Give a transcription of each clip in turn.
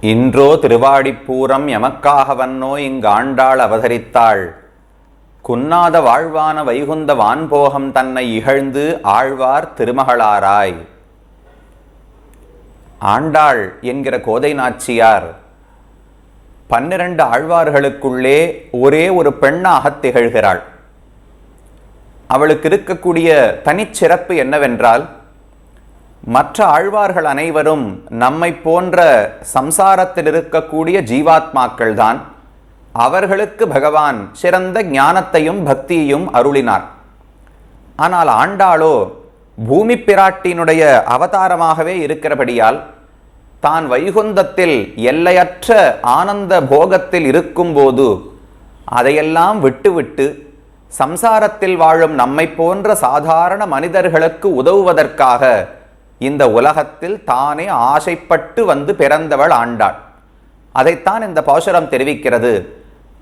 இன்றோ திருவாடிப்பூரம் எமக்காக வன்னோய் இங்கு ஆண்டாள் அவதரித்தாள். குன்னாத வாழ்வான வைகுந்த வான்போகம் தன்னை இகழ்ந்து ஆழ்வார் திருமகளாராய். ஆண்டாள் என்கிற கோதை நாச்சியார் பன்னிரண்டு ஆழ்வார்களுக்குள்ளே ஒரே ஒரு பெண்ணாக திகழ்கிறாள். அவளுக்கு இருக்கக்கூடிய தனிச்சிறப்பு என்னவென்றால் மற்ற ஆழ்வார்கள் அனைவரும் நம்மை போன்ற சம்சாரத்தில் இருக்கக்கூடிய ஜீவாத்மாக்கள் தான் அவர்களுக்கு பகவான் சிறந்த ஞானத்தையும் பக்தியையும் அருளினார். ஆனால் ஆண்டாளோ பூமி பிராட்டினுடைய அவதாரமாகவே இருக்கிறபடியால் தான் வைகுந்தத்தில் எல்லையற்ற ஆனந்த போகத்தில் இருக்கும்போது அதையெல்லாம் விட்டுவிட்டு சம்சாரத்தில் வாழும் நம்மை போன்ற சாதாரண மனிதர்களுக்கு உதவுவதற்காக இந்த உலகத்தில் தானே ஆசைப்பட்டு வந்து பிறந்தவள் ஆண்டாள். அதைத்தான் இந்த பாசுரம் தெரிவிக்கிறது.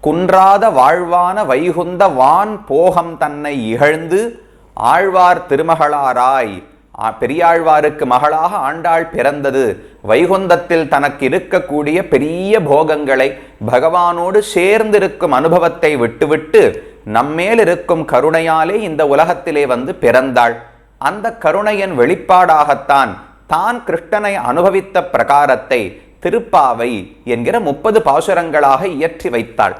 குன்றாத வாழ்வான வைகுந்த வான் போகம் தன்னை இகழ்ந்து ஆழ்வார் திருமகளாராய் பெரியாழ்வாருக்கு மகளாக ஆண்டாள் பிறந்தது. வைகுந்தத்தில் தனக்கு இருக்கக்கூடிய பெரிய போகங்களை பகவானோடு சேர்ந்திருக்கும் அனுபவத்தை விட்டுவிட்டு நம்மேல் இருக்கும் கருணையாலே இந்த உலகத்திலே வந்து பிறந்தாள். அந்த கருணையின் வெளிப்பாடாகத்தான் தான் கிருஷ்ணனை அனுபவித்த பிரகாரத்தை திருப்பாவை என்கிற முப்பது பாசுரங்களாக இயற்றி வைத்தாள்.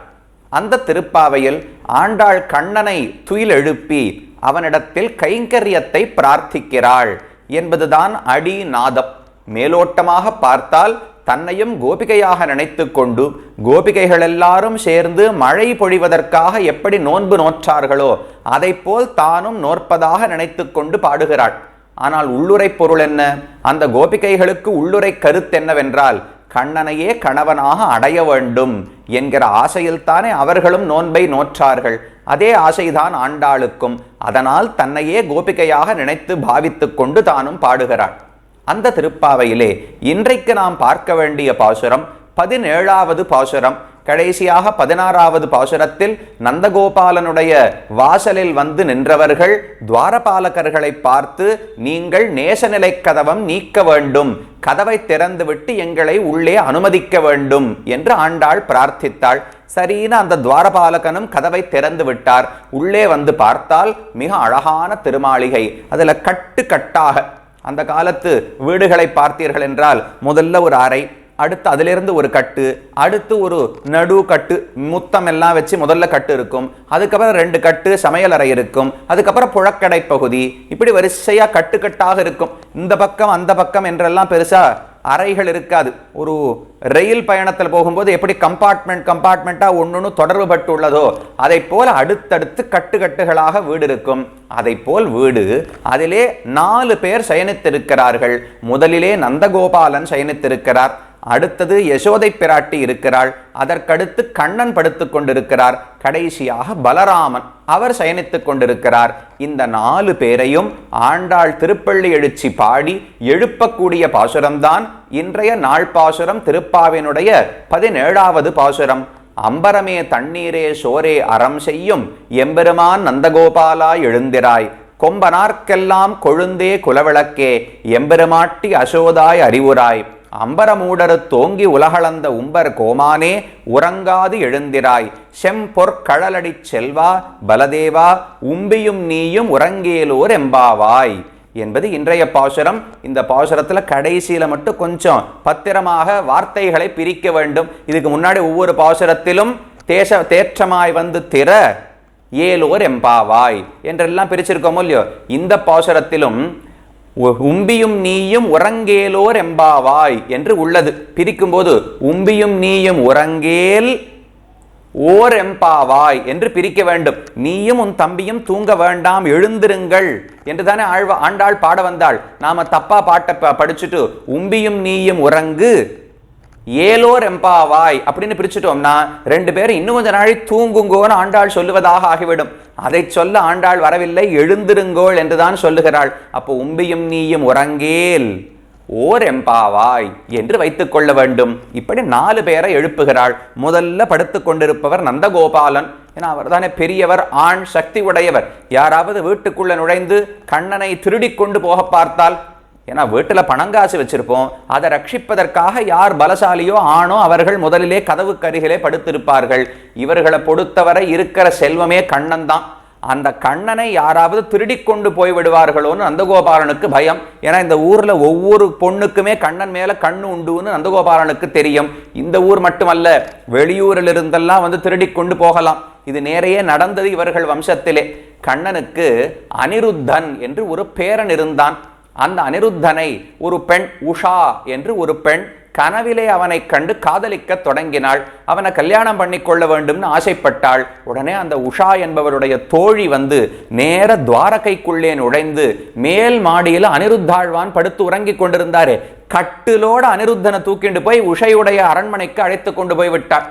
அந்த திருப்பாவையில் ஆண்டாள் கண்ணனை துயில் எழுப்பி அவனிடத்தில் கைங்கரியத்தை பிரார்த்திக்கிறாள் என்பதுதான் அடி நாதம் மேலோட்டமாக பார்த்தால் தன்னையும் கோபிகையாக நினைத்து கொண்டு கோபிகைகள் எல்லாரும் சேர்ந்து மழை பொழிவதற்காக எப்படி நோன்பு நோற்றார்களோ அதைப்போல் தானும் நோற்பதாக நினைத்து கொண்டு பாடுகிறாள். ஆனால் உள்ளுரை பொருள் என்ன? அந்த கோபிகைகளுக்கு உள்ளுரை கருத்து என்னவென்றால் கண்ணனையே கணவனாக அடைய வேண்டும் என்கிற ஆசையில்தானே அவர்களும் நோன்பை நோற்றார்கள். அதே ஆசைதான் ஆண்டாளுக்கும். அதனால் தன்னையே கோபிகையாக நினைத்து பாவித்துக் கொண்டு தானும் பாடுகிறாள். அந்த திருப்பாவையிலே இன்றைக்கு நாம் பார்க்க வேண்டிய பாசுரம் பதினேழாவது பாசுரம். கடைசியாக பதினாறாவது பாசுரத்தில் நந்தகோபாலனுடைய வாசலில் வந்து நின்றவர்கள் துவாரபாலகர்களை பார்த்து நீங்கள் நேசநிலை கதவம் நீக்க வேண்டும். கதவை திறந்துவிட்டு எங்களை உள்ளே அனுமதிக்க வேண்டும் என்று ஆண்டாள் பிரார்த்தித்தாள். சரின்னு அந்த துவாரபாலகனும் கதவை திறந்து விட்டார். உள்ளே வந்து பார்த்தால் மிக அழகான திருமாளிகை. அதுல கட்டு கட்டாக அந்த காலத்து வீடுகளை பார்த்தீர்கள் என்றால் முதல்ல ஒரு அறை அடுத்து அதிலிருந்து ஒரு கட்டு அடுத்து ஒரு நடு கட்டு முத்தம் எல்லாம் வச்சு முதல்ல கட்டு இருக்கும். அதுக்கப்புறம் ரெண்டு கட்டு சமையல் அறை இருக்கும். அதுக்கப்புறம் புழக்கடை பகுதி. இப்படி வரிசையாக கட்டுக்கட்டாக இருக்கும். இந்த பக்கம் அந்த பக்கம் என்றெல்லாம் பெருசாக அறைகள் இருக்காது. ஒரு ரயில் பயணத்தில் போகும்போது எப்படி கம்பார்ட்மெண்ட் கம்பார்ட்மெண்ட்டாக ஒன்று தொடர்பு பட்டு உள்ளதோ அதை போல் அடுத்தடுத்து கட்டுக்கட்டுகளாக வீடு இருக்கும். அதை போல் வீடு அதிலே நாலு பேர் சயனித்திருக்கிறார்கள். முதலிலே நந்தகோபாலன் சயனித்திருக்கிறார். அடுத்தது யசோதை பிராட்டி இருக்கிறாள். அதற்கடுத்து கண்ணன் படுத்துக் கொண்டிருக்கிறார். கடைசியாக பலராமன் அவர் சயனித்துக் கொண்டிருக்கிறார். இந்த நாலு பேரையும் ஆண்டாள் திருப்பள்ளி எழுச்சி பாடி எழுப்பக்கூடிய பாசுரம்தான் இன்றைய நாள் பாசுரம் திருப்பாவினுடைய பதினேழாவது பாசுரம். அம்பரமே தண்ணீரே சோரே அறம் செய்யும் எம்பெருமான் நந்தகோபாலா எழுந்திராய். கொம்பனார்க்கெல்லாம் கொழுந்தே குலவிளக்கே எம்பெருமாட்டி அசோதாய் அறிவுராய். அம்பரமூடரு தோங்கி உலகளந்த உம்பர் கோமானே உறங்காது எழுந்திராய். செம்பொற்கழலடி செல்வா பலதேவா உம்பியும் நீயும் உறங்கேலோர் எம்பாவாய். என்பது இன்றைய பாசுரம். இந்த பாசுரத்தில் கடைசியில் மட்டும் கொஞ்சம் பத்திரமாக வார்த்தைகளை பிரிக்க வேண்டும். இதுக்கு முன்னாடி ஒவ்வொரு பாசுரத்திலும் தேச தேற்றமாய் வந்து திற ஏலோர் எம்பாவாய் என்றெல்லாம் பிரிச்சிருக்கோமோ இல்லையோ? இந்த பாசுரத்திலும் உம்பியும் நீயும் உறங்கேலோர் எம்பாவாய் என்று உள்ளது. பிரிக்கும்போது உம்பியும் நீயும் உறங்கேல் ஓர் எம்பாவாய் என்று பிரிக்க வேண்டும். நீயும் உன் தம்பியும் தூங்க வேண்டாம் எழுந்திருங்கள் என்று தானே ஆழ்வா ஆண்டாள் பாட வந்தாள். நாம தப்பா பாட்டை படிச்சுட்டு உம்பியும் நீயும் உறங்கு ஏலோர் எம்பாவாய் அப்படின்னு பிரிச்சுட்டோம்னா ரெண்டு பேரும் இன்னும் கொஞ்ச நாளை தூங்குங்கோன்னு ஆண்டாள் சொல்லுவதாக ஆகிவிடும். அதை சொல்ல ஆண்டாள் வரவில்லை எழுந்திருங்கோள் என்றுதான் சொல்லுகிறாள். அப்போ உம்பியும் நீயும் உறங்கேல். ஓர் எம்பாவாய் என்று வைத்துக் கொள்ள வேண்டும். இப்படி நாலு பேரை எழுப்புகிறாள். முதல்ல படுத்துக் கொண்டிருப்பவர் நந்தகோபாலன். ஏன்னா அவர் தானே பெரியவர் ஆண் சக்தி உடையவர் யாராவது வீட்டுக்குள்ள நுழைந்து கண்ணனை திருடி கொண்டு போக பார்த்தால் ஏன்னா வீட்டில் பணங்காசு வச்சிருப்போம். அதை ரட்சிப்பதற்காக யார் பலசாலியோ ஆணோ அவர்கள் முதலிலே கதவுக்கு அருகிலே படுத்திருப்பார்கள். இவர்களை பொறுத்தவரை இருக்கிற செல்வமே கண்ணன் தான் அந்த கண்ணனை யாராவது திருடி கொண்டு போய் விடுவார்களோன்னு நந்தகோபாலனுக்கு பயம். ஏன்னா இந்த ஊரில் ஒவ்வொரு பொண்ணுக்குமே கண்ணன் மேலே கண்ணு உண்டுன்னு நந்தகோபாலனுக்கு தெரியும். இந்த ஊர் மட்டுமல்ல வெளியூரில் இருந்தெல்லாம் வந்து திருடி கொண்டு போகலாம். இது நேரையே நடந்தது இவர்கள் வம்சத்திலே. கண்ணனுக்கு அனிருத்தன் என்று ஒரு பேரன் இருந்தான். அந்த அனிருத்தனை ஒரு பெண் உஷா என்று ஒரு பெண் கனவிலே அவனை கண்டு காதலிக்க தொடங்கினாள். அவனை கல்யாணம் பண்ணி கொள்ள வேண்டும்னு ஆசைப்பட்டாள். உடனே அந்த உஷா என்பவருடைய தோழி வந்து நேர துவாரகைக்குள்ளே நுழைந்து மேல் மாடியில் அனிருத்தாழ்வான் படுத்து உறங்கிக் கொண்டிருந்தாரு. கட்டிலோட அனிருத்தனை தூக்கிண்டு போய் உஷையுடைய அரண்மனைக்கு அழைத்து கொண்டு போய் விட்டாள்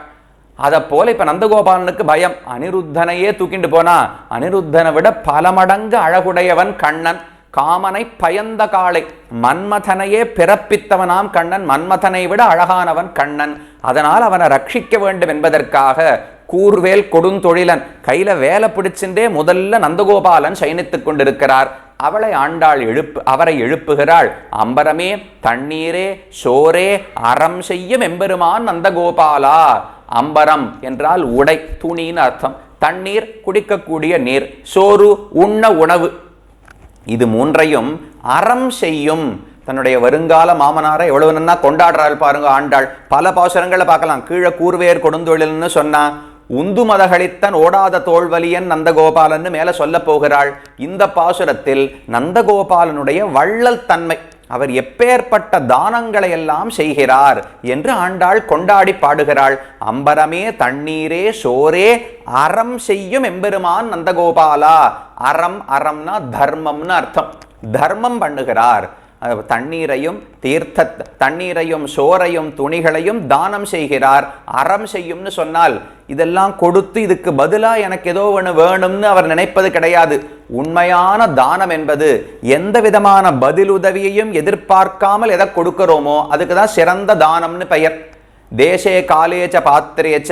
அதை போல இப்ப நந்தகோபாலனுக்கு பயம். அனிருத்தனையே தூக்கிண்டு போனா அனிருத்தனை விட பல மடங்கு அழகுடையவன் கண்ணன். காமனை பயந்த காளை. மன்மதனையே பிறப்பித்தவனாம் கண்ணன். மன்மதனை விட அழகானவன் கண்ணன். அதனால் அவனை ரட்சிக்க வேண்டும் என்பதற்காக கூர்வேல் கொடுந்தொழிலன். கையில வேலை பிடிச்சுட்டே முதல்ல நந்தகோபாலன் சயனித்துக் கொண்டிருக்கிறார். அவளை ஆண்டாள் எழுப்பு அவரை எழுப்புகிறாள். அம்பரமே தண்ணீரே சோரே அறம் செய்யும் எம்பெருமான் நந்தகோபாலா. அம்பரம் என்றால் உடை துணின்னு அர்த்தம். தண்ணீர் குடிக்கக்கூடிய நீர். சோறு உண்ண உணவு. இது மூன்றையும் அறம் செய்யும். தன்னுடைய வருங்கால மாமனாரை எவ்வளவு நன்னா கொண்டாடுறாள் பாருங்க ஆண்டாள். பல பாசுரங்களை பார்க்கலாம். கீழே கூர்வேர் கொடுந்தொழில்னு சொன்னா உந்து மதகளித்தன் ஓடாத தோல்வலியன் நந்தகோபாலன்னு மேலே சொல்ல போகிறாள். இந்த பாசுரத்தில் நந்தகோபாலனுடைய வள்ளல் தன்மை அவர் எப்பேற்பட்ட தானங்களை எல்லாம் செய்கிறார் என்று ஆண்டாள் கொண்டாடி பாடுகிறாள். அம்பரமே தண்ணீரே சோரே அறம் செய்யும் எம்பெருமான் நந்தகோபாலா. அறம் அறம்னா தர்மம்னு அர்த்தம். தர்மம் பண்ணுகிறார். தண்ணீரையும் தீர்த்த தண்ணீரையும் சோறையும் துணிகளையும் தானம் செய்கிறார். அறம் செய்யும்னு சொன்னால் இதெல்லாம் கொடுத்து இதுக்கு பதிலாக எனக்கு ஏதோ ஒன்று வேணும்னு அவர் நினைப்பது கிடையாது. உண்மையான தானம் என்பது எந்த விதமான பதிலுதவியையும் எதிர்பார்க்காமல் எதை கொடுக்கிறோமோ அதுக்கு தான் சிறந்த தானம்னு பெயர். தேசே காலேச்ச பாத்திரேச்ச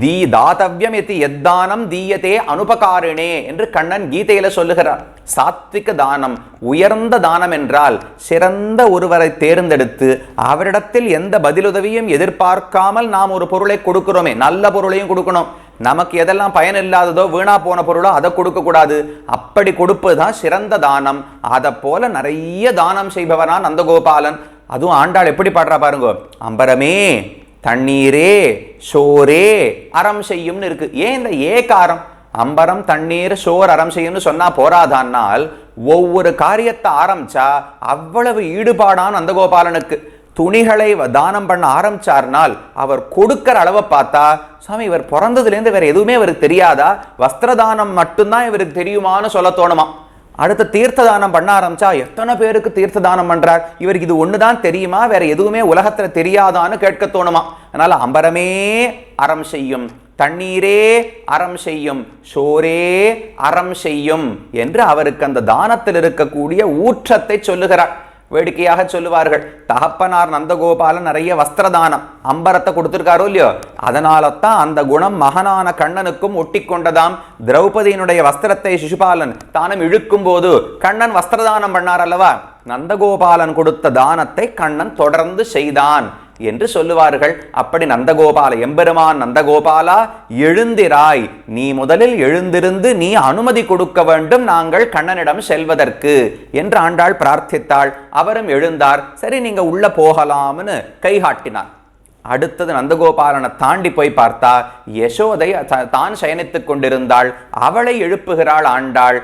தீ தாதவியம் எத்தி எத்தானம் தீயதே அனுபகாரிணே என்று கண்ணன் கீதையில சொல்லுகிறார். சாத்விக தானம் உயர்ந்த தானம் என்றால் சிறந்த ஒருவரை தேர்ந்தெடுத்து அவரிடத்தில் எந்த பதிலுதவியும் எதிர்பார்க்காமல் நாம் ஒரு பொருளை கொடுக்கிறோமே நல்ல பொருளையும் கொடுக்கணும். நமக்கு எதெல்லாம் பயன் இல்லாததோ வீணா போன பொருளோ அதை கொடுக்கக்கூடாது அப்படி கொடுப்பது தான் சிறந்த தானம். அதை போல நிறைய தானம் செய்பவனா நந்தகோபாலன் அதுவும் ஆண்டாள் எப்படி பாடுறா பாருங்க அம்பரமே தண்ணீரே சோரே அறம் செய்யும்னு இருக்கு. ஏன் இந்த ஏகாரம் அம்பரம் தண்ணீர் சோர் அறம் செய்யும்னு சொன்னா போராதான்னால் ஒவ்வொரு காரியத்தை ஆரம்பிச்சா அவ்வளவு ஈடுபாடான நந்தகோபாலனுக்கு துணிகளை வ- தானம் பண்ண ஆரம்பிச்சார்னால் அவர் கொடுக்கிற அளவை பார்த்தா சாமி இவர் பிறந்ததுலேருந்து வேற எதுவுமே இவருக்கு தெரியாதா? வஸ்திரதானம் மட்டும்தான் இவருக்கு தெரியுமான்னு சொல்ல தோணுமா அடுத்து தீர்த்த தானம் பண்ண ஆரம்பிச்சா எத்தனை பேருக்கு தீர்த்த தானம் பண்றார்? இவருக்கு இது ஒண்ணுதான் தெரியுமா? வேற எதுவுமே உலகத்துல தெரியாதான்னு கேட்க தோணுமா? அதனால அம்பரமே அறம் செய்யும் தண்ணீரே அறம் செய்யும் சோரே அறம் செய்யும் என்று அவருக்கு அந்த தானத்தில் இருக்கக்கூடிய ஊற்றத்தை சொல்லுகிறார். வேடிக்கையாக சொல்லுவார்கள். தகப்பனார் நந்தகோபாலன் நிறைய வஸ்திரதானம் அம்பரத்தை கொடுத்துருக்காரோ இல்லையோ? அதனால தான் அந்த குணம் மகனான கண்ணனுக்கும் ஒட்டி கொண்டதாம் திரௌபதியினுடைய வஸ்திரத்தை சிசுபாலன் தானும் இழுக்கும் போது கண்ணன் வஸ்திரதானம் பண்ணார் அல்லவா? நந்தகோபாலன் கொடுத்த தானத்தை கண்ணன் தொடர்ந்து செய்தான். என்று சொல்லுவார்கள். அப்படி நந்தகோபால எம்பெருமான் நந்தகோபாலா எழுந்திராய். நீ முதலில் எழுந்திருந்து நீ அனுமதி கொடுக்க வேண்டும் நாங்கள் கண்ணனிடம் செல்வதற்கு என்று ஆண்டாள் பிரார்த்தித்தாள். அவரும் எழுந்தார். சரி நீங்க உள்ள போகலாம்னு கைகாட்டினார். அடுத்தது நந்தகோபாலனை தாண்டி போய் பார்த்தா யசோதை தான் சயனித்துக் கொண்டிருந்தாள். அவளை எழுப்புகிறாள் ஆண்டாள்.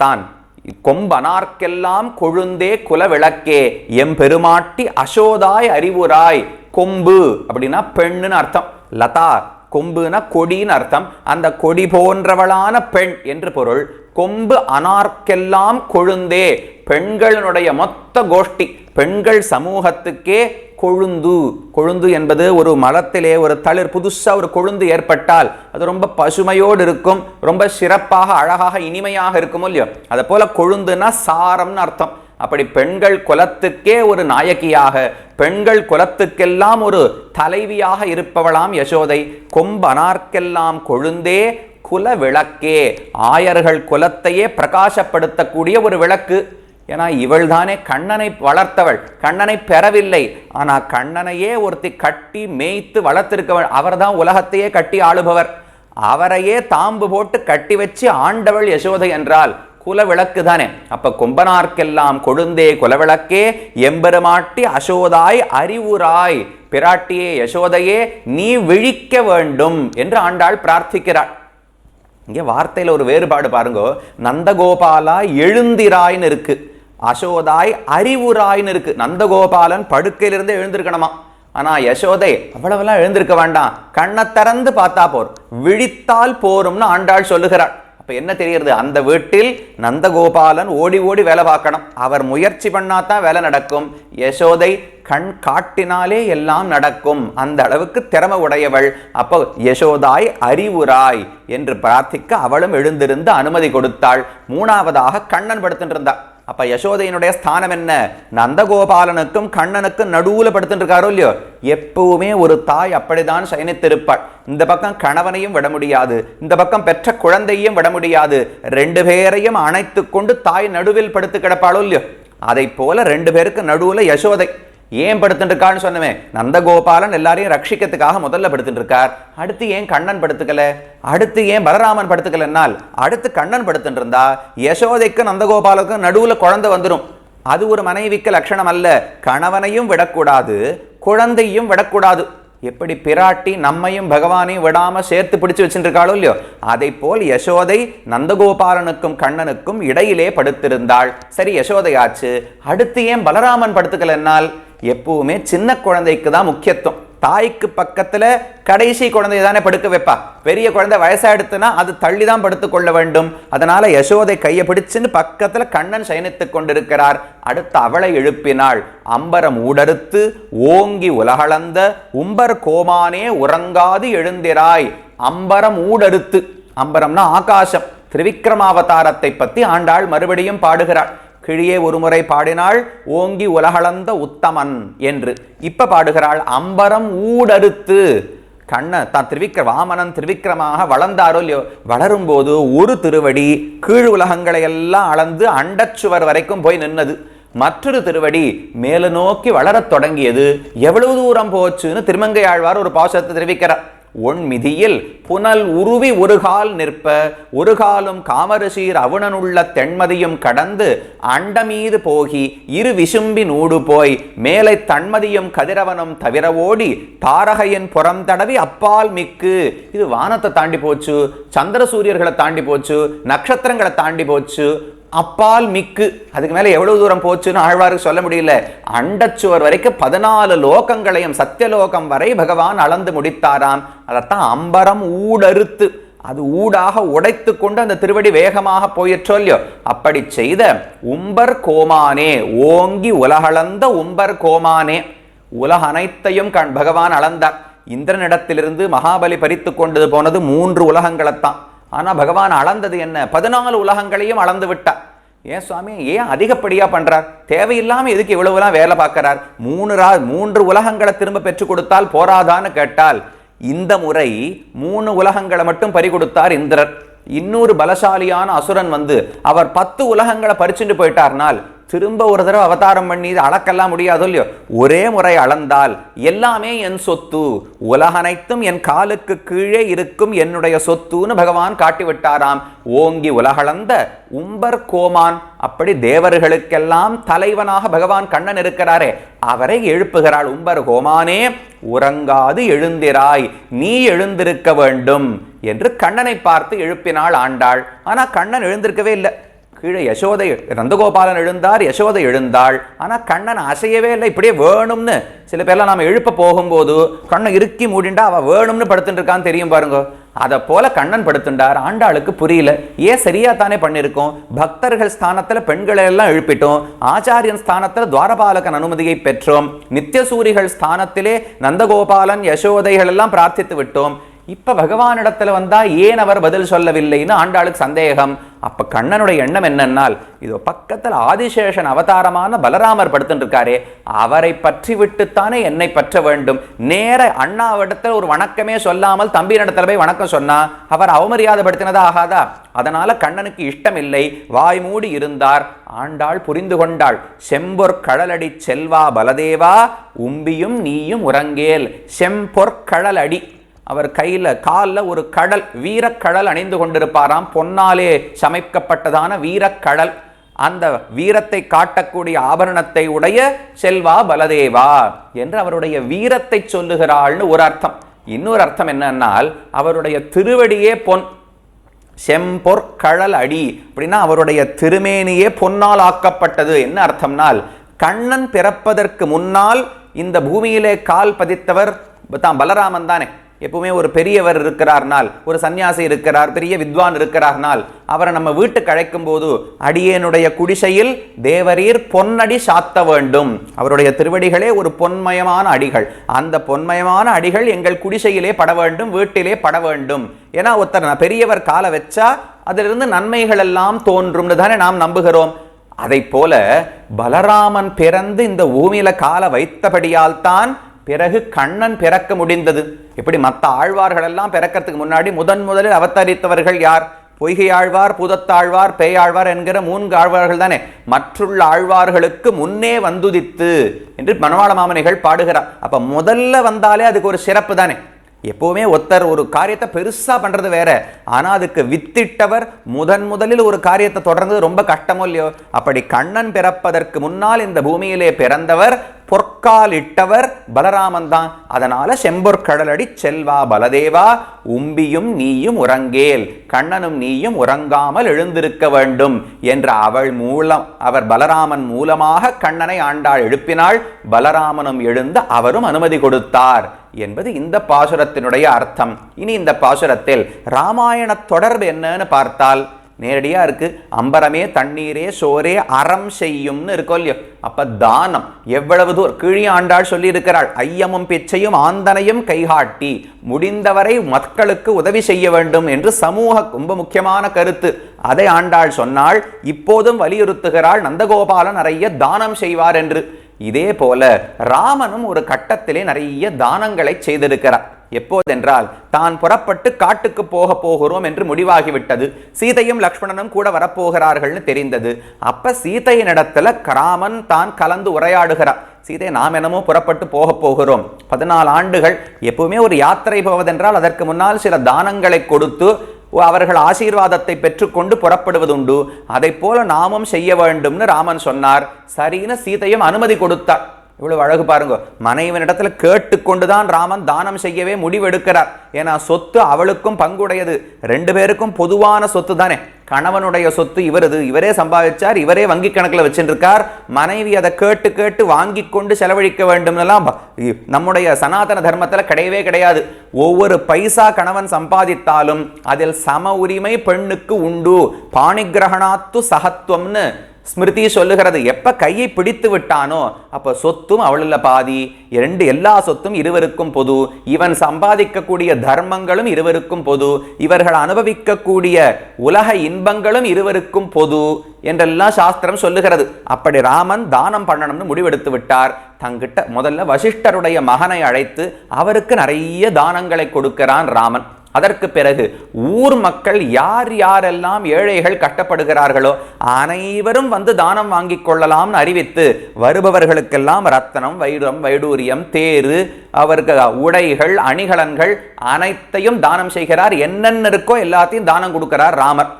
தான். கொம்பனார்க்கெல்லாம் கொழுந்தே குலவிளக்கே எம்பெருமாட்டி அசோதாய் அறிவுராய். கொம்பு அப்படின்னா பெண்ணுன்னு அர்த்தம். லதா கொம்புனா கொடின்னு அர்த்தம். அந்த கொடி போன்றவளான பெண் என்று பொருள். கொம்பு அனார்க்கெல்லாம் கொழுந்தே. பெண்களினுடைய மொத்த கோஷ்டி பெண்கள் சமூகத்துக்கே கொழுந்து. கொழுந்து என்பது ஒரு மலத்திலே ஒரு தளிர் புதுசாக ஒரு கொழுந்து ஏற்பட்டால் அது ரொம்ப பசுமையோடு இருக்கும் ரொம்ப சிறப்பாக அழகாக இனிமையாக இருக்குமோ இல்லையோ? அதை போல கொழுந்துனா சாரம்னு அர்த்தம். அப்படி பெண்கள் குலத்துக்கே ஒரு நாயகியாக பெண்கள் குலத்துக்கெல்லாம் ஒரு தலைவியாக இருப்பவளாம் யசோதை. கொம்பனார்க்கெல்லாம் கொழுந்தே குல விளக்கே ஆயர்கள் குலத்தையே பிரகாசப்படுத்தக்கூடிய ஒரு விளக்கு. ஏன்னா இவள் தானே கண்ணனை வளர்த்தவள். கண்ணனை பெறவில்லை. ஆனால் கண்ணனையே ஒருத்தி கட்டி மேய்த்து வளர்த்திருக்கவள். அவர் தான் உலகத்தையே கட்டி ஆளுபவர். அவரையே தாம்பு போட்டு கட்டி வச்சு ஆண்டவள் யசோதை என்றால் குலவிளக்கு தானே அப்ப கொம்பனார்க்கெல்லாம் கொழுந்தே குலவிளக்கே. எம்பெருமாட்டி அசோதாய் அறிவுராய். பிராட்டியே யசோதையே நீ விழிக்க வேண்டும் என்று ஆண்டாள் பிரார்த்திக்கிறாள். இங்கே வார்த்தையில் ஒரு வேறுபாடு பாருங்க. நந்தகோபாலா எழுந்திராய்னு இருக்கு. அசோதாய் அறிவுராய்னு இருக்கு. நந்தகோபாலன் படுக்கையிலிருந்து எழுந்திருக்கணுமா? ஆனா யசோதை அவ்வளவெல்லாம் எழுந்திருக்க வேண்டாம். கண்ணை திறந்து பார்த்தா போர். விழித்தால் போரும்னு ஆண்டாள் சொல்லுகிறாள். அப்போ என்ன தெரியுது அந்த வீட்டில் நந்தகோபாலன் ஓடி ஓடி வேலை பார்க்கணும். அவர் முயற்சி பண்ணாதான் வேலை நடக்கும். யசோதை கண் காட்டினாலே எல்லாம் நடக்கும். அந்த அளவுக்கு திறமை உடையவள். அப்போ யசோதாய் அறிவுராய் என்று பிரார்த்திக்க அவளும் எழுந்திருந்து அனுமதி கொடுத்தாள். மூணாவதாக கண்ணன் படுத்துட்டு இருந்தாள் அப்ப யசோதையினுடைய ஸ்தானம் என்ன? நந்தகோபாலனுக்கும் கண்ணனுக்கும் நடுவுல படுத்துட்டுருக்காரோ இல்லையோ? எப்பவுமே ஒரு தாய் அப்படிதான் சயனித்திருப்பாள். இந்த பக்கம் கணவனையும் விட முடியாது. இந்த பக்கம் பெற்ற குழந்தையும் விட முடியாது. ரெண்டு பேரையும் அணைத்து கொண்டு தாய் நடுவில் படுத்து கிடப்பாளோ இல்லையோ? அதை போல ரெண்டு பேருக்கு நடுவுல யசோதை. ஏன் படுத்துட்டுருக்கான்னு சொன்னமே நந்தகோபாலன் எல்லாரையும் ரட்சிக்கிறதுக்காக முதல்ல படுத்துட்டுருக்கார் அடுத்து ஏன் கண்ணன் படுத்துக்கல? அடுத்து ஏன் பலராமன் படுத்துக்கலன்னால் அடுத்து கண்ணன் படுத்துட்டுருந்தா இருந்தா யசோதைக்கு நந்தகோபாலுக்கும் நடுவுல குழந்தை வந்துடும் அது ஒரு மனைவிக்கு லட்சணம் அல்ல. கணவனையும் விடக்கூடாது குழந்தையும் விடக்கூடாது. எப்படி பிராட்டி நம்மையும் பகவானையும் விடாம சேர்த்து பிடிச்சு வச்சுருக்காளோ இல்லையோ? அதை போல் யசோதை நந்தகோபாலனுக்கும் கண்ணனுக்கும் இடையிலே படுத்திருந்தாள். சரி யசோதையாச்சு. அடுத்து ஏன் பலராமன் படுத்துக்கலன்னால் எப்பவுமே சின்ன குழந்தைக்கு தான் முக்கியத்துவம். தாய்க்கு பக்கத்துல கடைசி குழந்தை தானே படுக்க வைப்பா. பெரிய குழந்தை வயசாயிடுத்துனா அது தள்ளி தான் படுத்துக் கொள்ள வேண்டும். அதனால யசோதை கையை பிடிச்சுன்னு பக்கத்துல கண்ணன் சயனித்து கொண்டிருக்கிறார். அடுத்து அவளை எழுப்பினாள். அம்பரம் ஊடறுத்து ஓங்கி உலகளந்த உம்பர் கோமானே உறங்காது எழுந்திராய். அம்பரம் ஊடறுத்து. அம்பரம்னா ஆகாசம். திரிவிக்ரமாவதாரத்தை பத்தி ஆண்டாள் மறுபடியும் பாடுகிறாள். கிழியே ஒருமுறை பாடினாள் ஓங்கி உலகளந்த உத்தமன் என்று. இப்ப பாடுகிறாள் அம்பரம் ஊடறுத்து. கண்ண தான் திருவிக்கிர வாமனன் திருவிக்கிரமாக வளர்ந்தாரோ இல்லையோ வளரும்போது ஒரு திருவடி கீழ் உலகங்களை எல்லாம் அளந்து அண்டச்சுவர் வரைக்கும் போய் நின்னது. மற்றொரு திருவடி மேல நோக்கி வளரத் தொடங்கியது. எவ்வளவு தூரம் போச்சுன்னு திருமங்கை ஆழ்வார் ஒரு பாசத்தை தெரிவிக்கிறார். ஒன்மிதியில் புனல் உருவி ஒரு கால் நிற்ப ஒரு காலும் காமரசீர் அவுணனுள்ள தென்மதியும் கடந்து அண்டமீது போகி இரு விசும்பி நூடு போய் மேலை தன்மதியும் கதிரவனும் தவிர ஓடி தாரகையின் புறம் தடவி அப்பால் மிக்கு. இது வானத்தை தாண்டி போச்சு சந்திர சூரியர்களை தாண்டி போச்சு நட்சத்திரங்களை தாண்டி போச்சு அப்பால் மிக்கு. அதுக்கு மேலே எவ்வளவு தூரம் போச்சுன்னு ஆழ்வாருக்கு சொல்ல முடியல. அண்டச்சுவர் வரைக்கும் பதினாலு லோகங்களையும் சத்தியலோகம் வரை பகவான் அளந்து முடித்தாராம். அதைத்தான் அம்பரம் ஊடறுத்து அது ஊடாக உடைத்து கொண்டு அந்த திருவடி வேகமாக போயிற்றோ இல்லையோ? அப்படி செய்த உம்பர் கோமானே ஓங்கி உலகளந்த உம்பர் கோமானே. உலக அனைத்தையும் கண் பகவான் அளந்தார். இந்திரனிடத்திலிருந்து மகாபலி பறித்து கொண்டு போனது மூன்று உலகங்களைத்தான். ஆனால் பகவான் அளந்தது என்ன? பதினாலு உலகங்களையும் அளந்து விட்டார் ஏன் சுவாமி? ஏன் அதிகப்படியாக பண்ணுறார் தேவையில்லாமல் எதுக்கு இவ்வளவுலாம் வேலை பார்க்குறார்? மூணு ரா மூன்று உலகங்களை திரும்ப பெற்றுக் கொடுத்தால் போராதான்னு கேட்டால் இந்த முறை மூணு உலகங்களை மட்டும் பறி கொடுத்தார் இந்திரர். இன்னொரு பலசாலியான அசுரன் வந்து அவர் பத்து உலகங்களை பறிச்சுட்டு போயிட்டார்னால் திரும்ப ஒரு தடவை அவதாரம் பண்ணி அளக்கெல்லாம் முடியாதோ இல்லையோ? ஒரே முறை அளந்தால் எல்லாமே என் சொத்து உலகனைத்தும் என் காலுக்கு கீழே இருக்கும் என்னுடைய சொத்துன்னு பகவான் காட்டி விட்டாராம் ஓங்கி உலகளந்த உம்பர் கோமான் அப்படி தேவர்களுக்கெல்லாம் தலைவனாக பகவான் கண்ணன் இருக்கிறாரே. அவரை எழுப்புகிறாள் உம்பர் கோமானே உறங்காது எழுந்திராய் நீ எழுந்திருக்க வேண்டும் என்று கண்ணனை பார்த்து எழுப்பினாள் ஆண்டாள். ஆனா கண்ணன் எழுந்திருக்கவே இல்லை. கீழே யசோதை நந்தகோபாலன் எழுந்தார் யசோதை எழுந்தாள். ஆனால் கண்ணன் அசையவே இல்லை இப்படியே வேணும்னு. சில பேர்லாம் நாம எழுப்ப போகும்போது கண்ணை இறுக்கி மூடிண்டா அவள் வேணும்னு படுத்துட்டு இருக்கான்னு தெரியும் பாருங்க. அதை போல கண்ணன் படுத்துண்டார். ஆண்டாளுக்கு புரியல. ஏன் சரியா தானே பண்ணியிருக்கோம் பக்தர்கள் ஸ்தானத்தில் பெண்களை எல்லாம் எழுப்பிட்டோம். ஆச்சாரியன் ஸ்தானத்தில் துவாரபாலகன் அனுமதியை பெற்றோம். நித்தியசூரிகள் ஸ்தானத்திலே நந்தகோபாலன் யசோதைகள் எல்லாம் பிரார்த்தித்து விட்டோம். இப்ப பகவானிடத்தில் வந்தா ஏன் அவர் பதில் சொல்லவில்லைன்னு ஆண்டாளுக்கு சந்தேகம். அப்ப கண்ணனுடைய எண்ணம் என்னன்னால் இதோ பக்கத்துல ஆதிசேஷன் அவதாரமான பலராமர் படுத்துட்டு இருக்காரே அவரை பற்றி விட்டுத்தானே என்னை பற்ற வேண்டும். நேர அண்ணாவிடத்தில் ஒரு வணக்கமே சொல்லாமல் தம்பியினிடத்துல போய் வணக்கம் சொன்னா அவர் அவமரியாதைப்படுத்தினதா ஆகாதா? அதனால கண்ணனுக்கு இஷ்டம் இல்லை வாய் மூடி இருந்தார். ஆண்டாள் புரிந்து கொண்டாள். செம்பொற்கழலடி செல்வா பலதேவா உம்பியும் நீயும் உறங்கேல். செம்பொற்கழலடி அவர் கையில் காலில் ஒரு கடல் வீரக்கடல் அணிந்து கொண்டிருப்பாராம். பொன்னாலே சமைக்கப்பட்டதான வீரக்கடல். அந்த வீரத்தை காட்டக்கூடிய ஆபரணத்தை உடைய செல்வா பலதேவா என்று அவருடைய வீரத்தை சொல்லுகிறாள்னு ஒரு அர்த்தம். இன்னொரு அர்த்தம் என்னன்னால் அவருடைய திருவடியே பொன் செம்பொற்கழல் அடி அப்படின்னா அவருடைய திருமேனியே பொன்னால் ஆக்கப்பட்டது. என்ன அர்த்தம்னால் கண்ணன் பிறப்பதற்கு முன்னால் இந்த பூமியிலே கால் பதித்தவர் தான் பலராமன் தானே. எப்பவுமே ஒரு பெரியவர் இருக்கிறார்னால் ஒரு சன்னியாசி இருக்கிறார் பெரிய வித்வான் இருக்கிறார்னால் அவரை நம்ம வீட்டுக்கு அழைக்கும் போது அடியேனுடைய குடிசையில் தேவரீர் பொன்னடி சாத்த வேண்டும். அவருடைய திருவடிகளே ஒரு பொன்மயமான அடிகள். அந்த பொன்மயமான அடிகள் எங்கள் குடிசையிலே பட வேண்டும் வீட்டிலே பட வேண்டும். ஏன்னா ஒருத்தர் நான் பெரியவர் காலை வச்சா அதிலிருந்து நன்மைகள் எல்லாம் தோன்றும்னு தானே நாம் நம்புகிறோம். அதை போல பலராமன் பிறந்து இந்த பூமியில காலை வைத்தபடியால் தான் பிறகு கண்ணன் பிறக்க முடிந்தது. எப்படி மற்ற ஆழ்வார்களெல்லாம் பிறக்கிறதுக்கு முன்னாடி முதன் முதலில் அவதரித்தவர்கள் யார்? பொய்கை ஆழ்வார் புதத்தாழ்வார் பேயாழ்வார் என்கிற மூன்று ஆழ்வார்கள் தானே. மற்றுள்ள ஆழ்வார்களுக்கு முன்னே வந்துதித்து என்று மணவாள மாமனிகள் பாடுகிறார். அப்ப முதல்ல வந்தாலே அதுக்கு ஒரு சிறப்பு தானே. எப்போவுமே ஒருத்தர் ஒரு காரியத்தை பெருசாக பண்ணுறது வேற. ஆனால் அதுக்கு வித்திட்டவர் முதன் முதலில் ஒரு காரியத்தை தொடர்ந்து ரொம்ப கஷ்டமோ இல்லையோ? அப்படி கண்ணன் பிறப்பதற்கு முன்னால் இந்த பூமியிலே பிறந்தவர் பொற்கால் இட்டவர் பலராமன் தான். அதனால செம்பொற்கடலடி செல்வா பலதேவா உம்பியும் நீயும் உறங்கேல் கண்ணனும் நீயும் உறங்காமல் எழுந்திருக்க வேண்டும் என்ற அவள் மூலம் அவர் பலராமன் மூலமாக கண்ணனை ஆண்டாள் எழுப்பினாள் பலராமனும் எழுந்து அவரும் அனுமதி கொடுத்தார் என்பது இந்த பாசுரத்தினுடைய அர்த்தம். இனி இந்த பாசுரத்தில் ராமாயண தொடர்பு என்னன்னு பார்த்தால் நேரடியாக இருக்கு. அம்பரமே தண்ணீரே சோரே அறம் செய்யும்னு இருக்கோ இல்லையோ? அப்ப தானம் எவ்வளவு தூர்? கிழி ஆண்டாள் சொல்லியிருக்கிறாள். ஐயமும் பிச்சையும் ஆந்தனையும் கைகாட்டி முடிந்தவரை மக்களுக்கு உதவி செய்ய வேண்டும் என்று சமூக ரொம்ப முக்கியமான கருத்து. அதை ஆண்டாள் சொன்னால் இப்போதும் வலியுறுத்துகிறாள் நந்தகோபாலன் நிறைய தானம் செய்வார் என்று. இதே போல ராமனும் ஒரு கட்டத்திலே நிறைய தானங்களை செய்திருக்கிறார். எப்போதென்றால் தான் புறப்பட்டு காட்டுக்கு போக போகிறோம் என்று முடிவாகிவிட்டது. சீதையும் லக்ஷ்மணனும் கூட வரப்போகிறார்கள்னு தெரிந்தது. அப்ப சீதையின் இடத்துல ராமன் தான் கலந்து உரையாடுகிறார் சீதை நாம் என்னமோ புறப்பட்டு போக போகிறோம். பதினாலு ஆண்டுகள் எப்பவுமே ஒரு யாத்திரை போவதென்றால் அதற்கு முன்னால் சில தானங்களை கொடுத்து அவர்கள் ஆசீர்வாதத்தை பெற்றுக்கொண்டு புறப்படுவதுண்டு. அதை போல நாமும் செய்ய வேண்டும்னு ராமன் சொன்னார். சரின்னு சீதையும் அனுமதி கொடுத்தார். இவ்வளவு அழகு பாருங்க. மனைவனிடத்துல கேட்டுக்கொண்டுதான் ராமன் தானம் செய்யவே முடிவெடுக்கிறார். ஏன்னா சொத்து அவளுக்கும் பங்குடையது. ரெண்டு பேருக்கும் பொதுவான சொத்து தானே கணவனுடைய சொத்து இவரது. இவரே சம்பாதிச்சார் இவரே வங்கி கணக்கில் வச்சுருக்கார் மனைவி அதை கேட்டு கேட்டு வாங்கி கொண்டு செலவழிக்க வேண்டும்லாம் நம்முடைய சனாதன தர்மத்தில் கிடையவே கிடையாது. ஒவ்வொரு பைசா கணவன் சம்பாதித்தாலும் அதில் சம உரிமை பெண்ணுக்கு உண்டு. பாணிகிரகணாத்து சகத்துவம்னு ஸ்மிருதி சொல்லுகிறது எப்ப கையை பிடித்து விட்டானோ அப்ப சொத்தும் அவளில் பாதி. இரண்டு எல்லா சொத்தும் இருவருக்கும் பொது. இவன் சம்பாதிக்கக்கூடிய தர்மங்களும் இருவருக்கும் பொது. இவர்கள் அனுபவிக்கக்கூடிய உலக இன்பங்களும் இருவருக்கும் பொது என்றெல்லாம் சாஸ்திரம் சொல்லுகிறது. அப்படி ராமன் தானம் பண்ணணும்னு முடிவெடுத்து விட்டார். தங்கிட்ட முதல்ல வசிஷ்டருடைய மகனை அழைத்து அவருக்கு நிறைய தானங்களை கொடுக்கிறான் ராமன். அதற்கு பிறகு ஊர் மக்கள் யார் யாரெல்லாம் ஏழைகள் கட்டப்படுகிறார்களோ அனைவரும் வந்து தானம் வாங்கிக் கொள்ளலாம்னு அறிவித்து வருபவர்களுக்கெல்லாம் ரத்தனம் வைரம் வைடூரியம் தேரு அவருக்கு உடைகள் அணிகலன்கள் அனைத்தையும் தானம் செய்கிறார். என்னென்ன இருக்கோ எல்லாத்தையும் தானம் கொடுக்கிறார் ராமர்.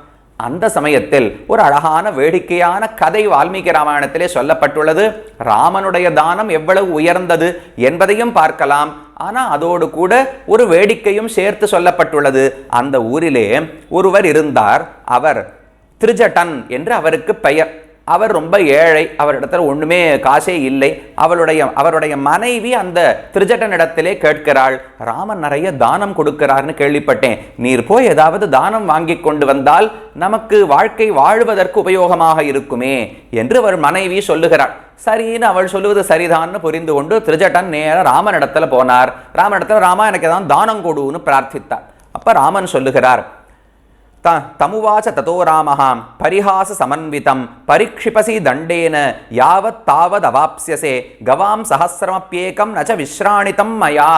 அந்த சமயத்தில் ஒரு அழகான வேடிக்கையான கதை வால்மீகி ராமாயணத்திலே சொல்லப்பட்டுள்ளது. ராமனுடைய தானம் எவ்வளவு உயர்ந்தது என்பதையும் பார்க்கலாம். ஆனால் அதோடு கூட ஒரு வேடிக்கையும் சேர்த்து சொல்லப்பட்டுள்ளது. அந்த ஊரிலே ஒருவர் இருந்தார். அவர் திருஜட்டன் என்று அவருக்கு பெயர். அவர் ரொம்ப ஏழை அவரிடத்தில் ஒன்றுமே காசே இல்லை. அவளுடைய அவருடைய மனைவி அந்த திருஜட்டனிடத்திலே கேட்கிறாள் ராமன் நிறைய தானம் கொடுக்கிறார்னு கேள்விப்பட்டேன். நீர் போய் ஏதாவது தானம் வாங்கி கொண்டு வந்தால் நமக்கு வாழ்க்கை வாழ்வதற்கு உபயோகமாக இருக்குமே என்று அவர் மனைவி சொல்லுகிறாள். சரின்னு அவள் சொல்லுவது சரிதான்னு புரிந்து கொண்டு திருஜட்டன் நேர ராமனிடத்தில் போனார். ராமனிடத்தில் ராமா எனக்கு ஏதாவது தானம் கொடுன்னு பிரார்த்தித்தார். அப்ப ராமன் சொல்லுகிறார் த தமுவாச்ச ததோ ராமஹாம் பரிஹாச சமன்விதம் பரிக்ஷிபசி தண்டேன யாவத் தாவத் அவாப்சியசே கவாம் சஹசிரமப்பியேகம் நச்ச விஸ்ராணிதம் மயா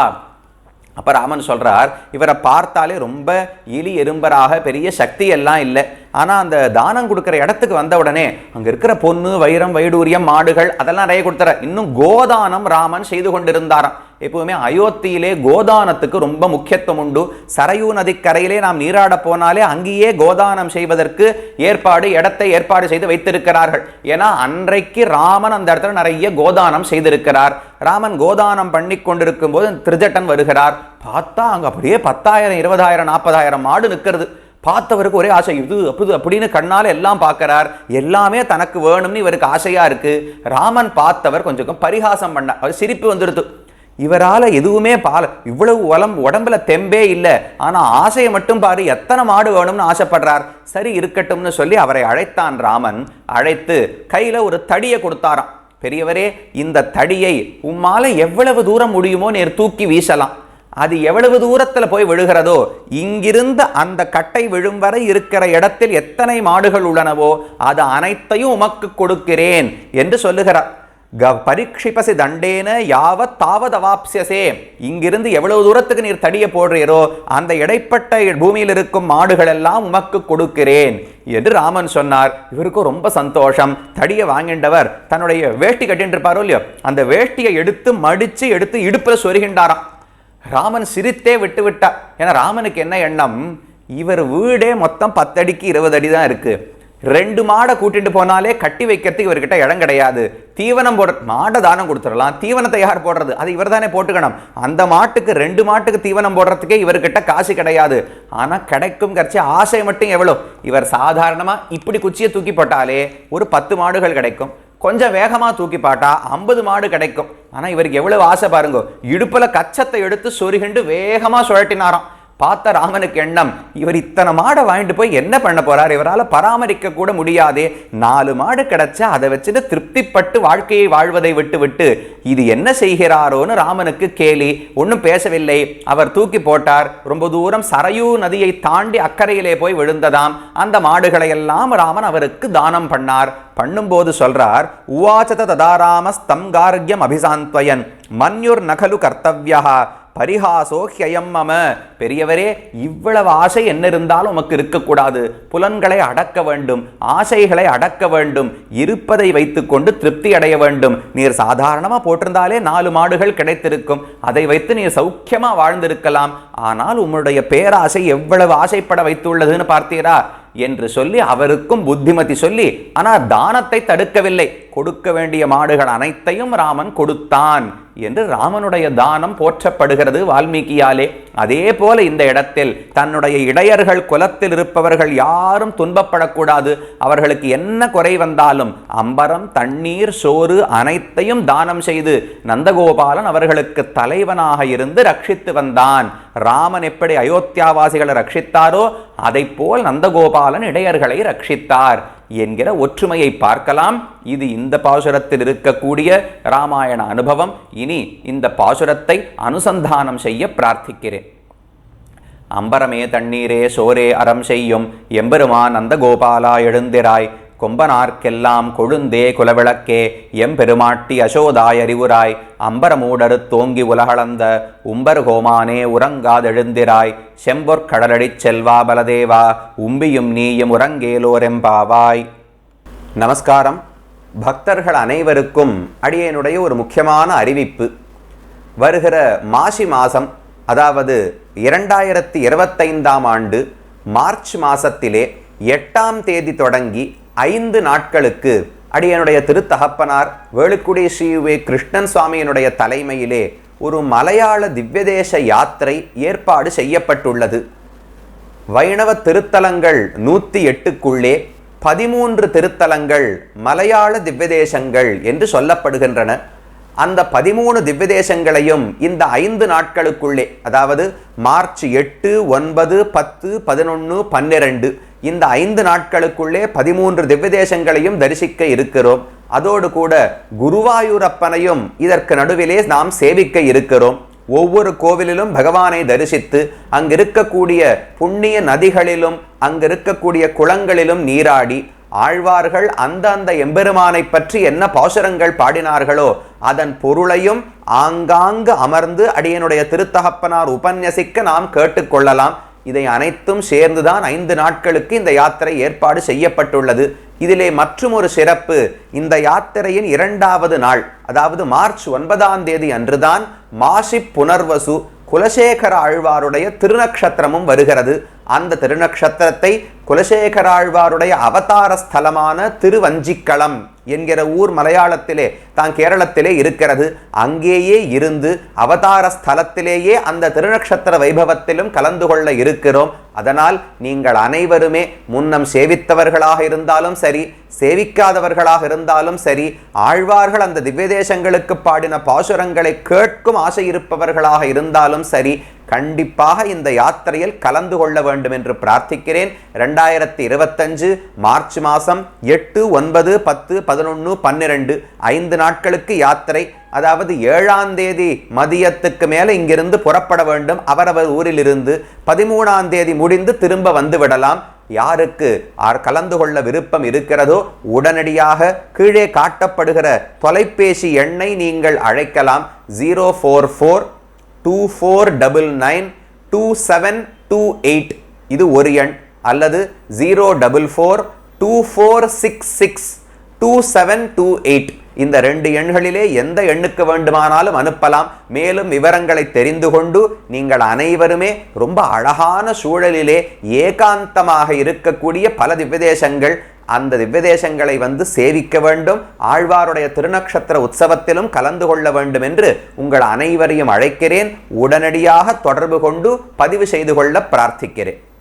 அப்போ ராமன் சொல்கிறார் இவரை பார்த்தாலே ரொம்ப இலி எறும்பராக பெரிய சக்தி எல்லாம் இல்லை ஆனால் அந்த தானம் கொடுக்குற இடத்துக்கு வந்த உடனே அங்கே இருக்கிற பொண்ணு வைரம் வைடூரியம் மாடுகள் அதெல்லாம் நிறைய கொடுத்துற இன்னும் கோதானம் ராமன் செய்து கொண்டிருந்தாராம் எப்பவுமே அயோத்தியிலே கோதானத்துக்கு ரொம்ப முக்கியத்துவம் உண்டு. சரையூ நதிக்கரையிலே நாம் நீராட போனாலே அங்கேயே கோதானம் செய்வதற்கு ஏற்பாடு இடத்தை ஏற்பாடு செய்து வைத்திருக்கிறார்கள். ஏன்னா அன்றைக்கு ராமன் அந்த இடத்துல நிறைய கோதானம் செய்திருக்கிறார். ராமன் கோதானம் பண்ணி கொண்டிருக்கும் போது திருஜட்டன் வருகிறார். பார்த்தா அங்கே அப்படியே பத்தாயிரம் இருபதாயிரம் நாற்பதாயிரம் மாடு நிற்கிறது. பார்த்தவருக்கு ஒரே ஆசை இது அப்படி அப்படின்னு கண்ணால் எல்லாம் பார்க்கறார். எல்லாமே தனக்கு வேணும்னு இவருக்கு ஆசையாக இருக்குது ராமன் பார்த்தவர் கொஞ்சம் பரிகாசம் பண்ண சிரிப்பு வந்துடுது. இவரால எதுவுமே பால இவ்வளவு உலம் உடம்புல தெம்பே இல்லை. ஆனா ஆசையை மட்டும் பாரு எத்தனை மாடு வேணும்னு ஆசைப்படுறார். சரி இருக்கட்டும்னு சொல்லி அவரை அழைத்தான் ராமன். அழைத்து கையில ஒரு தடியை கொடுத்தாராம். பெரியவரே இந்த தடியை உம்மால எவ்வளவு தூரம் முடியுமோ நேர் தூக்கி வீசலாம். அது எவ்வளவு தூரத்துல போய் விழுகிறதோ இங்கிருந்து அந்த கட்டை விழும் வரை இருக்கிற இடத்தில் எத்தனை மாடுகள் உள்ளனவோ அது அனைத்தையும் உமக்கு கொடுக்கிறேன் என்று சொல்லுகிறார். க பரீட்சிப்பசி தண்டேன யாவத் தாவதவாப்சியசே இங்கிருந்து எவ்வளவு தூரத்துக்கு நீர் தடிய போடுறீரோ அந்த இடைப்பட்ட பூமியில் இருக்கும் மாடுகள் எல்லாம் உமக்கு கொடுக்கிறேன் என்று ராமன் சொன்னார். இவருக்கும் ரொம்ப சந்தோஷம். தடியை வாங்கின்றவர் தன்னுடைய வேஷ்டி கட்டின்னு இருப்பாரோ இல்லையோ அந்த வேஷ்டியை எடுத்து மடித்து எடுத்து இடுப்பில் சொருகின்றாராம். ராமன் சிரித்தே விட்டு விட்டார் ஏன்னா ராமனுக்கு என்ன எண்ணம்? இவர் வீடே மொத்தம் பத்தடிக்கு இருபது அடி தான் இருக்குது ரெண்டு மாடை கூட்டிட்டு போனாலே கட்டி வைக்கிறதுக்கு இவர்கிட்ட இடம் கிடையாது. தீவனம் போடுற மாடை தானம் கொடுத்துடலாம். தீவனத்தை யார் போடுறது? அது இவர் தானே போட்டுக்கணும். அந்த மாட்டுக்கு ரெண்டு மாட்டுக்கு தீவனம் போடுறதுக்கே இவர்கிட்ட காசு கிடையாது. ஆனால் கிடைக்கும் கரைச்சி ஆசை மட்டும் எவ்வளோ? இவர் சாதாரணமாக இப்படி குச்சியை தூக்கி போட்டாலே ஒரு பத்து மாடுகள் கிடைக்கும். கொஞ்சம் வேகமாக தூக்கி பாட்டா ஐம்பது மாடு கிடைக்கும். ஆனால் இவருக்கு எவ்வளவு ஆசை பாருங்க. இடுப்பில் கச்சத்தை எடுத்து சொருகிண்டு வேகமாக சுழட்டினாராம். பார்த்த ராமனுக்கு எண்ணம் இவர் இத்தனை மாடை வாங்கிட்டு போய் என்ன பண்ண போறார்? இவரால் பராமரிக்க கூட முடியாதே. நாலு மாடு கிடைச்சா அதை வச்சுட்டு திருப்திப்பட்டு வாழ்க்கையை வாழ்வதை விட்டு விட்டு இது என்ன செய்கிறாரோன்னு ராமனுக்கு கேலி ஒன்றும் பேசவில்லை. அவர் தூக்கி போட்டார். ரொம்ப தூரம் சரையூ நதியை தாண்டி அக்கறையிலே போய் விழுந்ததாம். அந்த மாடுகளை எல்லாம் ராமன் அவருக்கு தானம் பண்ணார். பண்ணும்போது சொல்றார் உவாச்சத ததாராமஸ்தம் கார்கியம் அபிசாந்த்வயன் மன்யுர் நகலு கர்த்தவ்யா பரிஹாசோ ஹியம் மம. பெரியவரே இவ்வளவு ஆசை என்ன இருந்தாலும் உமக்கு இருக்கக்கூடாது. புலன்களை அடக்க வேண்டும் ஆசைகளை அடக்க வேண்டும் இருப்பதை வைத்துக்கொண்டு திருப்தி அடைய வேண்டும். நீர் சாதாரணமா போட்டிருந்தாலே நாலு மாடுகள் கிடைத்திருக்கும். அதை வைத்து நீர் சௌக்கியமா வாழ்ந்திருக்கலாம். ஆனால் உம்முடைய பேராசை எவ்வளவு ஆசைப்பட வைத்துள்ளதுன்னு பார்த்தீரா? என்று சொல்லி அவருக்கும் புத்திமதி சொல்லி ஆனால் தானத்தை தடுக்கவில்லை. கொடுக்க வேண்டிய மாடுகள் அனைத்தையும் ராமன் கொடுத்தான். என்று ராமனுடைய தானம் போற்றப்படுகிறது வால்மீகியாலே. அதே போல இந்த இடத்தில் தன்னுடைய இடையர்கள் குலத்தில் இருப்பவர்கள் யாரும் துன்பப்படக்கூடாது. அவர்களுக்கு என்ன குறை வந்தாலும் அம்பரம் தண்ணீர் சோறு அனைத்தையும் தானம் செய்து நந்தகோபாலன் அவர்களுக்கு தலைவனாக இருந்து ரட்சித்து வந்தான். ராமன் எப்படி அயோத்தியாவாசிகளை ரட்சித்தாரோ அதை போல் நந்தகோபாலன் இடையர்களை ரட்சித்தார். என்கிற ஒற்றுமையை பார்க்கலாம். இது இந்த பாசுரத்தில் இருக்கக்கூடிய ராமாயண அனுபவம். இனி இந்த பாசுரத்தை அனுசந்தானம் செய்ய பிரார்த்திக்கிறேன். அம்பரமே தண்ணீரே சோரே அறம் செய்யும். எம்பெருமான் அந்த கோபாலா எழுந்திராய். கொம்பனார்க்கெல்லாம் கொழுந்தே குலவிளக்கே. எம்பெருமாட்டி அசோதாய் அறிவுராய். அம்பரமூடரு தோங்கி உலகளந்த. உம்பர் கோமானே உறங்காதெழுந்திராய். செம்பொற் கடலடிச் செல்வா பலதேவா. உம்பியும் நீயும் உறங்கேலோரெம்பாவாய் நமஸ்காரம். பக்தர்கள் அனைவருக்கும் அடியேனுடைய ஒரு முக்கியமான அறிவிப்பு. வருகிற மாசி மாதம் அதாவது இரண்டாயிரத்தி இருபத்தைந்தாம் ஆண்டு மார்ச் மாசத்திலே எட்டாம் தேதி தொடங்கி ஐந்து நாட்களுக்கு அடியனுடைய திருத்தகப்பனார் வேலுக்குடி ஸ்ரீ வே கிருஷ்ணன் சுவாமியினுடைய தலைமையிலே ஒரு மலையாள திவ்யதேச யாத்திரை ஏற்பாடு செய்யப்பட்டுள்ளது. வைணவ திருத்தலங்கள் நூற்றி எட்டுக்குள்ளே பதிமூன்று திருத்தலங்கள் மலையாள திவ்யதேசங்கள் என்று சொல்லப்படுகின்றன. அந்த பதிமூணு திவ்யதேசங்களையும் இந்த ஐந்து நாட்களுக்குள்ளே அதாவது மார்ச் எட்டு ஒன்பது பத்து பதினொன்று பன்னிரண்டு இந்த ஐந்து நாட்களுக்குள்ளே பதிமூன்று திவ்யதேசங்களையும் தரிசிக்க இருக்கிறோம். அதோடு கூட குருவாயூரப்பனையும் இதற்கு நடுவிலே நாம் சேவிக்க இருக்கிறோம். ஒவ்வொரு கோவிலிலும் பகவானை தரிசித்து அங்கிருக்கக்கூடிய புண்ணிய நதிகளிலும் அங்கிருக்கக்கூடிய குளங்களிலும் நீராடி ஆழ்வார்கள் அந்த அந்த எம்பெருமானை பற்றி என்ன பாசுரங்கள் பாடினார்களோ அதன் பொருளையும் ஆங்காங்கு அமர்ந்து அடியனுடைய திருத்தகப்பனார் உபன்யசிக்க நாம் கேட்டுக்கொள்ளலாம். இதை அனைத்தும் சேர்ந்துதான் ஐந்து நாட்களுக்கு இந்த யாத்திரை ஏற்பாடு செய்யப்பட்டுள்ளது. இதிலே மற்றும் ஒரு சிறப்பு இந்த யாத்திரையின் இரண்டாவது நாள் அதாவது மார்ச் ஒன்பதாம் தேதி அன்றுதான் மாசி புனர்வசு குலசேகர ஆழ்வாருடைய திருநக்ஷத்திரமும் வருகிறது. அந்த திருநக்ஷத்திரத்தை குலசேகராழ்வாருடைய அவதார ஸ்தலமான திருவஞ்சிக்களம் என்கிற ஊர் மலையாளத்திலே தான் கேரளத்திலே இருக்கிறது. அங்கேயே இருந்து அவதார ஸ்தலத்திலேயே அந்த திருநக்ஷத்திர வைபவத்திலும் கலந்து கொள்ள இருக்கிறோம். அதனால் நீங்கள் அனைவருமே முன்னம் சேவித்தவர்களாக இருந்தாலும் சரி சேவிக்காதவர்களாக இருந்தாலும் சரி ஆழ்வார்கள் அந்த திவ்யதேசங்களுக்கு பாடின பாசுரங்களை கேட்கும் ஆசை இருப்பவர்களாக இருந்தாலும் சரி கண்டிப்பாக இந்த யாத்திரையில் கலந்து கொள்ள வேண்டும் என்று பிரார்த்திக்கிறேன். ரெண்டாயிரத்தி இருபத்தஞ்சு மார்ச் மாதம் எட்டு ஒன்பது பத்து பதினொன்று பன்னிரெண்டு ஐந்து நாட்களுக்கு யாத்திரை. அதாவது ஏழாம் தேதி மதியத்துக்கு மேலே இங்கிருந்து புறப்பட வேண்டும். அவரவர் ஊரிலிருந்து பதிமூணாம் தேதி முடிந்து திரும்ப வந்து விடலாம். யாருக்கு ஆர் கலந்து கொள்ள விருப்பம் இருக்கிறதோ உடனடியாக கீழே காட்டப்படுகிற தொலைபேசி எண்ணை நீங்கள் அழைக்கலாம். Zero four four two four double nine two seven two eight இது ஒரு எண் அல்லது zero double four two four six six two seven two eight இந்த ரெண்டு எண்களிலே எந்த எண்ணுக்கு வேண்டுமானாலும் அனுப்பலாம். மேலும் விவரங்களை தெரிந்து கொண்டு நீங்கள் அனைவருமே ரொம்ப அழகான சூழலிலே ஏகாந்தமாக இருக்கக்கூடிய பல திவ்யதேசங்கள் அந்த திவ்யதேசங்களை வந்து சேவிக்க வேண்டும் ஆழ்வாருடைய திருநக்ஷத்திர உற்சவத்திலும் கலந்து கொள்ள வேண்டும் என்று உங்கள் அனைவரையும் அழைக்கிறேன். உடனடியாக தொடர்பு கொண்டு பதிவு செய்து கொள்ள பிரார்த்திக்கிறேன்.